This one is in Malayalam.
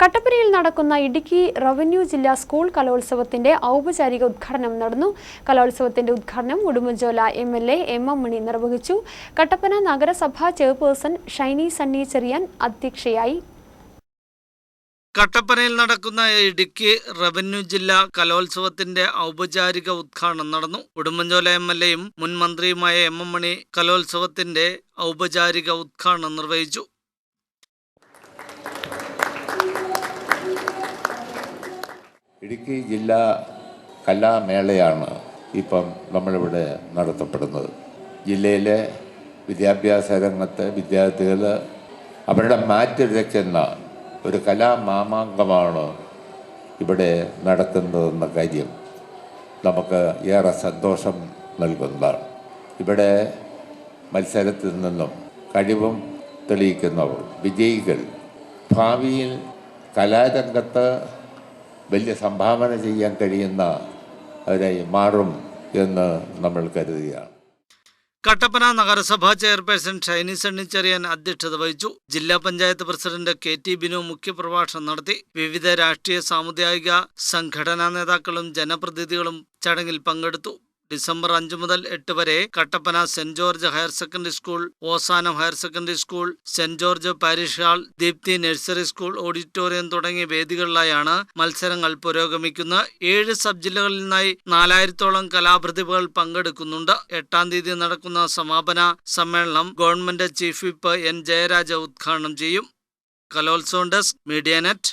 കട്ടപ്പനയിൽ നടക്കുന്ന ഇടുക്കി റവന്യൂ ജില്ലാ സ്കൂൾ കലോത്സവത്തിന്റെ ഔപചാരിക ഉദ്ഘാടനം നടന്നു. കലോത്സവത്തിന്റെ ഉദ്ഘാടനം Udumbanchola M L A M M Mani നിർവഹിച്ചു. കട്ടപ്പന നഗരസഭാ ചെയർപേഴ്സൺ ഷൈനി സണ്ണി ചെറിയാൻ അധ്യക്ഷയായി. കട്ടപ്പനയിൽ നടക്കുന്ന ഇടുക്കി റവന്യൂ ജില്ലാ കലോത്സവത്തിന്റെ ഔപചാരിക ഉദ്ഘാടനം നടന്നു. ഉടുമ്പൻചോല എം എൽ എയും മുൻ മന്ത്രിയുമായ എം എം മണി കലോത്സവത്തിന്റെ ഔപചാരിക ഉദ്ഘാടനം നിർവഹിച്ചു. ഇടുക്കി ജില്ലാ കലാമേളയാണ് ഇപ്പം നമ്മളിവിടെ നടത്തപ്പെടുന്നത്. ജില്ലയിലെ വിദ്യാഭ്യാസ രംഗത്തെ വിദ്യാർത്ഥികൾ അവരുടെ മാറ്റുരയ്ക്കുന്ന ഒരു കലാമാമാങ്കമാണ് ഇവിടെ നടക്കുന്നതെന്ന കാര്യം നമുക്ക് ഏറെ സന്തോഷം നൽകുന്നതാണ്. ഇവിടെ മത്സരത്തിൽ നിന്നും കഴിവും തെളിയിക്കുന്നവർ വിജയികൾ ഭാവിയിൽ കലാരംഗത്ത് വലിയ സംഭാവന ചെയ്യാൻ കഴിയുന്ന അവരായി മാറും എന്ന് നമ്മൾ കരുതുകയാണ്. കട്ടപ്പന നഗരസഭാ ചെയർപേഴ്സൺ ഷൈനി സണ്ണിച്ചെറിയാൻ അധ്യക്ഷത വഹിച്ചു. ജില്ലാ panchayat president K T Binu മുഖ്യപ്രഭാഷണം നടത്തി. വിവിധ രാഷ്ട്രീയ സാമുദായിക സംഘടനാ നേതാക്കളും ജനപ്രതിനിധികളും ചടങ്ങിൽ പങ്കെടുത്തു. ഡിസംബർ അഞ്ച് മുതൽ എട്ട് വരെ Kattappana Saint George higher secondary school Ozanam higher secondary school Saint George parish hall Deepti nursery school auditorium തുടങ്ങിയ വേദികളിലായാണ് മത്സരങ്ങൾ പുരോഗമിക്കുന്നത് ഏഴ് സബ് ജില്ലകളിൽ നിന്നായി നാലായിരത്തോളം കലാപ്രതിഭകൾ പങ്കെടുക്കുന്നുണ്ട്. എട്ടാം തീയതി നടക്കുന്ന സമാപന സമ്മേളനം government chief whip N Jayaraja ഉദ്ഘാടനം ചെയ്യും. കലോത്സവം ഡെസ്ക് മീഡിയ നെറ്റ്.